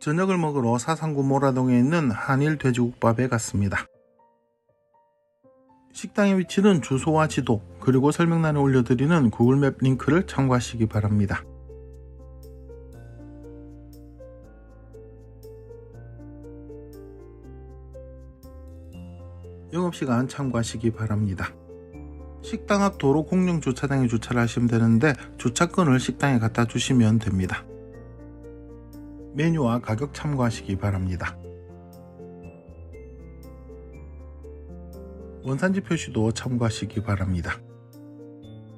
저녁을 먹으러 사상구 모라동에 있는 한일 돼지국밥에 갔습니다. 식당의 위치는 주소와 지도 그리고 설명란에 올려드리는 구글맵 링크를 참고하시기 바랍니다. 영업시간 참고하시기 바랍니다. 식당 앞 도로 공영 주차장에 주차를 하시면 되는데 주차권을 식당에 갖다 주시면 됩니다. 메뉴와 가격 참고하시기 바랍니다. 원산지 표시도 참고하시기 바랍니다.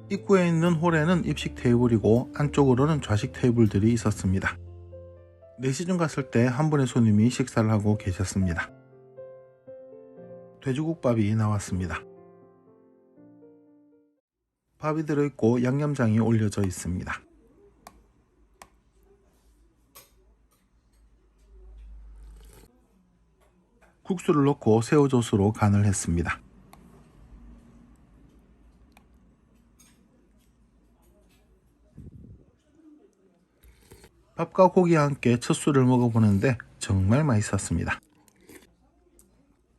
입구에 있는 홀에는 입식 테이블이고 안쪽으로는 좌식 테이블들이 있었습니다. 4시쯤 갔을 때 한 분의 손님이 식사를 하고 계셨습니다. 돼지국밥이 나왔습니다. 밥이 들어있고 양념장이 올려져 있습니다. 국수를 넣고 새우젓으로 간을 했습니다. 밥과 고기와 함께 첫 술을 먹어보는데 정말 맛있었습니다.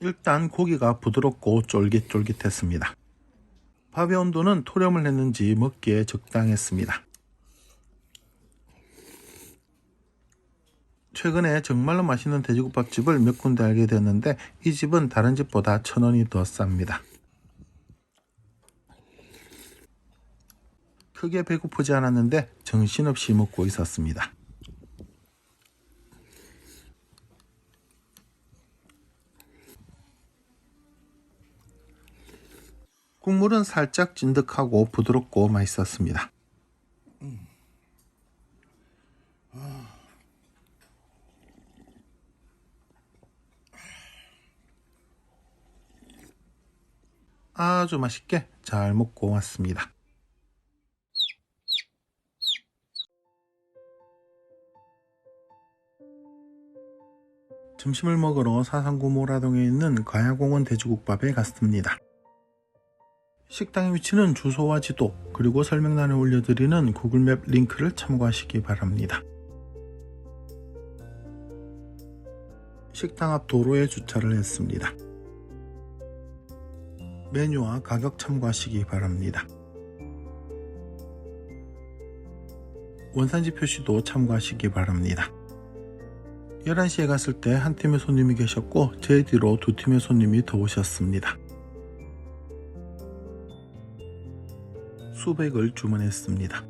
일단 고기가 부드럽고 쫄깃쫄깃했습니다. 밥의 온도는 토렴을 했는지 먹기에 적당했습니다. 최근에 정말로 맛있는 돼지국밥집을 몇 군데 알게 됐는데 이 집은 다른 집보다 천 원이 더 쌉니다. 크게 배고프지 않았는데 정신없이 먹고 있었습니다. 국물은 살짝 찐득하고 부드럽고 맛있었습니다. 아주 맛있게 잘 먹고 왔습니다. 점심을 먹으러 사상구 모라동에 있는 가야공원 돼지국밥에 갔습니다. 식당의 위치는 주소와 지도 그리고 설명란에 올려드리는 구글맵 링크를 참고하시기 바랍니다. 식당 앞 도로에 주차를 했습니다. 메뉴와 가격 참고하시기 바랍니다. 원산지 표시도 참고하시기 바랍니다. 11시에 갔을 때 한 팀의 손님이 계셨고 제 뒤로 두 팀의 손님이 더 오셨습니다. 수백을 주문했습니다.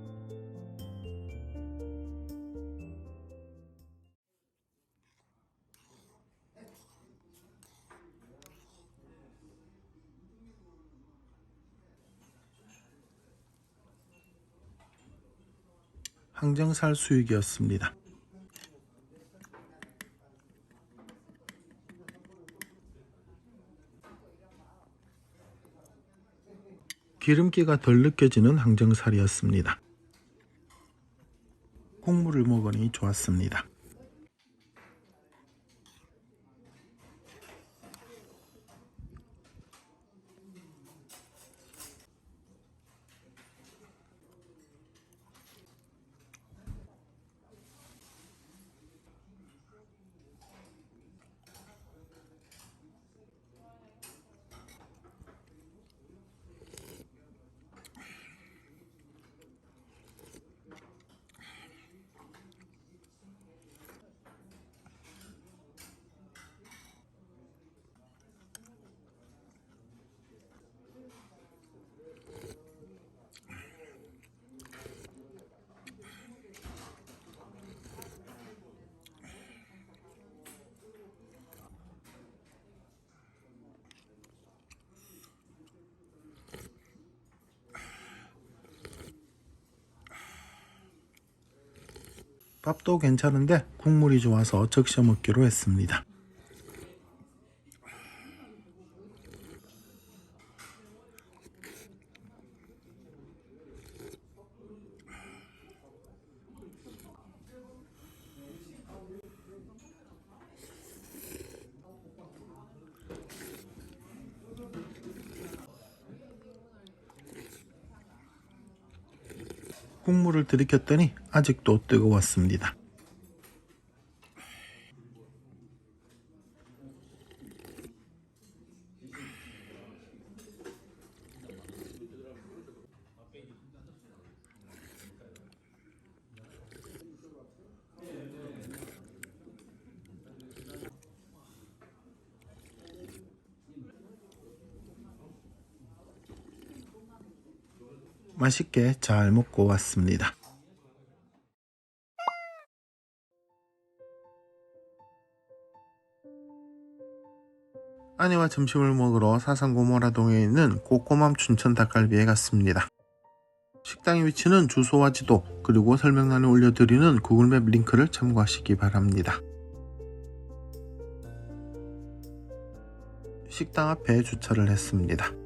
항정살 수육이었습니다. 기름기가 덜 느껴지는 항정살이었습니다. 국물을 먹으니 좋았습니다. 밥도 괜찮은데 국물이 좋아서 적셔 먹기로 했습니다. 국물을 들이켰더니 아직도 뜨거웠습니다. 맛있게 잘 먹고 왔습니다. 아내와 점심을 먹으러 사상고모라동에 있는 꼬꼬맘 춘천 닭갈비에 갔습니다. 식당의 위치는 주소와 지도 그리고 설명란에 올려드리는 구글맵 링크를 참고하시기 바랍니다. 식당 앞에 주차를 했습니다.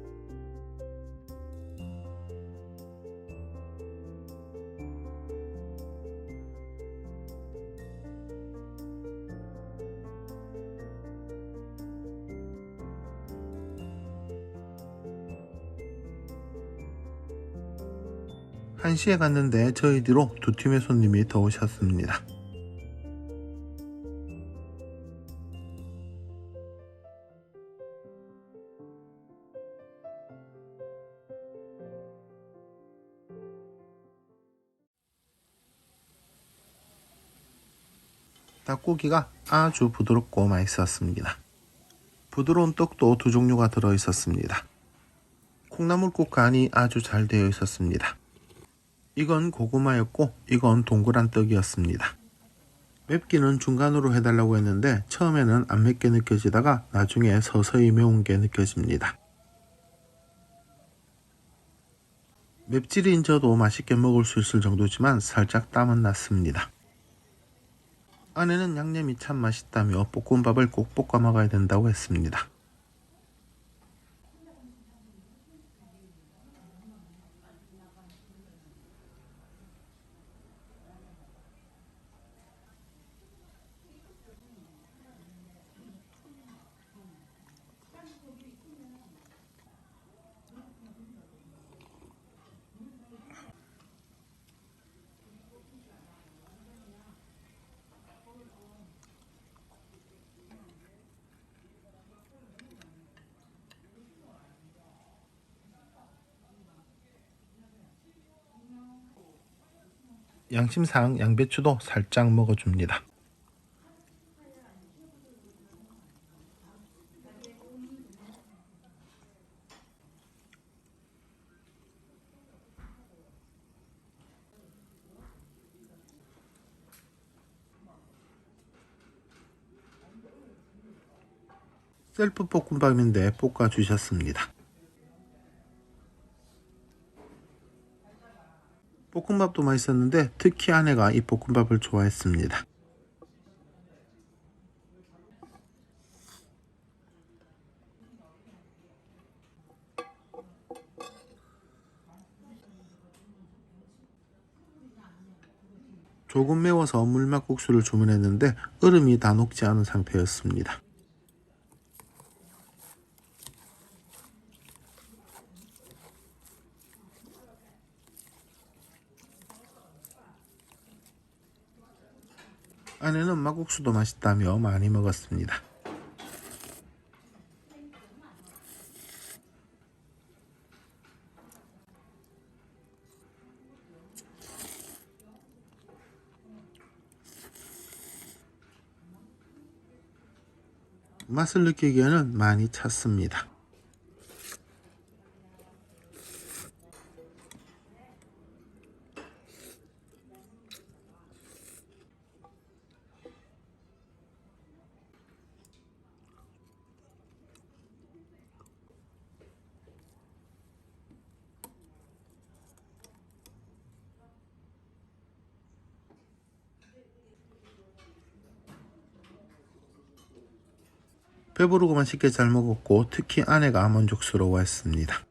한시에 갔는데 저희 뒤로 두 팀의 손님이 더 오셨습니다. 닭고기가 아주 부드럽고 맛있었습니다. 부드러운 떡도 두 종류가 들어 있었습니다. 콩나물국 간이 아주 잘 되어 있었습니다. 이건 고구마였고 이건 동그란 떡이었습니다. 맵기는 중간으로 해달라고 했는데 처음에는 안 맵게 느껴지다가 나중에 서서히 매운 게 느껴집니다. 맵찔인 저도 맛있게 먹을 수 있을 정도지만 살짝 땀은 났습니다. 아내는 양념이 참 맛있다며 볶음밥을 꼭 볶아 먹어야 된다고 했습니다. 양심상 양배추도 살짝 먹어줍니다. 셀프 볶음밥인데 볶아 주셨습니다. 볶음밥도 맛있었는데 특히 아내가 이 볶음밥을 좋아했습니다. 조금 매워서 물막국수를 주문했는데 얼음이 다 녹지 않은 상태였습니다. 아내는 막국수도 맛있다며 많이 먹었습니다. 맛을 느끼기에는 많이 찼습니다. 배부르고 맛있게 잘 먹었고 특히 아내가 만족스러워했습니다.